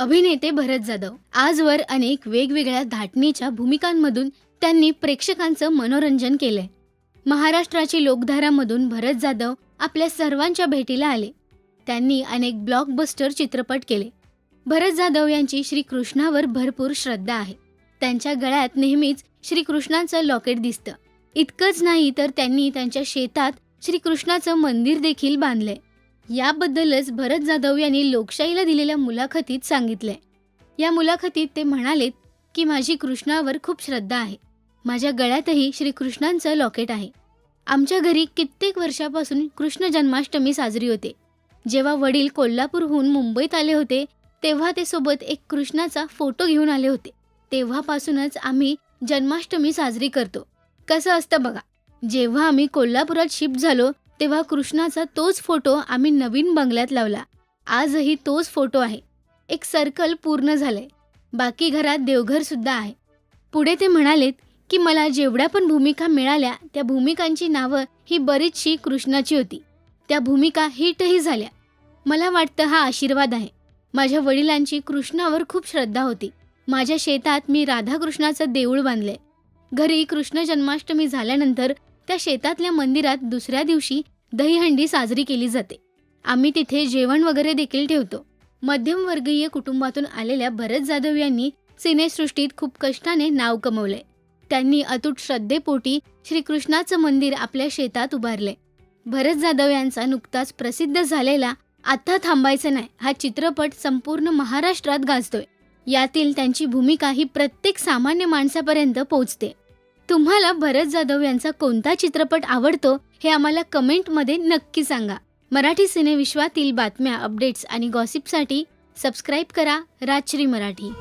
अभिनेते भरत जाधव. आजवर अनेक वेगवेगळ्या धाटणीच्या भूमिकांमधून त्यांनी प्रेक्षकांचं मनोरंजन केलंय. महाराष्ट्राची लोकधारामधून भरत जाधव आपल्या सर्वांच्या भेटीला आले. त्यांनी अनेक ब्लॉकबस्टर चित्रपट केले. भरत जाधव यांची श्रीकृष्णावर भरपूर श्रद्धा आहे. त्यांच्या गळ्यात नेहमीच श्रीकृष्णांचं लॉकेट दिसतं. इतकंच नाही तर त्यांनी त्यांच्या शेतात श्रीकृष्णाचं मंदिर देखील बांधलंय. याबद्दलच भरत जाधव यांनी लोकशाहीला दिलेल्या मुलाखतीत सांगितले. या मुलाखतीत ते म्हणालेत की माझी कृष्णावर खूप श्रद्धा आहे. माझ्या गळ्यातही श्रीकृष्णांचं लॉकेट आहे. आमच्या घरी कित्येक वर्षापासून कृष्ण जन्माष्टमी साजरी होते. जेव्हा वडील कोल्हापूरहून मुंबईत आले होते तेव्हा ते सोबत एक कृष्णाचा फोटो घेऊन आले होते. तेव्हापासूनच आम्ही जन्माष्टमी साजरी करतो. कसं असतं बघा जेव्हा आम्ही कोल्हापुरात शिफ्ट झालो तेव्हा कृष्णाचा तोच फोटो आम्ही नवीन बंगल्यात लावला. आजही तोच फोटो आहे. एक सर्कल पूर्ण झालंय. बाकी घरात देवघर सुद्धा आहे. पुढे ते म्हणालेत की मला जेवढ्या पण भूमिका मिळाल्या त्या भूमिकांची नावं ही बरीचशी कृष्णाची होती. त्या भूमिका हिटही झाल्या. मला वाटतं हा आशीर्वाद आहे. माझ्या वडिलांची कृष्णावर खूप श्रद्धा होती. माझ्या शेतात मी राधाकृष्णाचं देऊळ बांधले घरी कृष्ण जन्माष्टमी झाल्यानंतर त्या शेतातल्या मंदिरात दुसऱ्या दिवशी दहीहंडी साजरी केली जाते. आम्ही तिथे जेवण वगैरे देखील ठेवतो. मध्यमवर्गीय कुटुंबातून आलेल्या भरत जाधव यांनी सिनेसृष्टीत खूप कष्टाने नाव कमवले. त्यांनी अतूट श्रद्धेपोटी श्रीकृष्णाचं मंदिर आपल्या शेतात उभारले. भरत जाधव यांचा नुकताच प्रसिद्ध झालेला आता थांबायचं नाही हा चित्रपट संपूर्ण महाराष्ट्रात गाजतोय. यातील त्यांची भूमिका ही प्रत्येक सामान्य माणसापर्यंत पोहोचते तुम्हाला भरत जाधव यांचा कोणता चित्रपट आवडतो हे आम्हाला कमेंटमध्ये नक्की सांगा. मराठी सिनेविश्वातील बातम्या अपडेट्स आणि गॉसिपसाठी सबस्क्राईब करा राजश्री मराठी.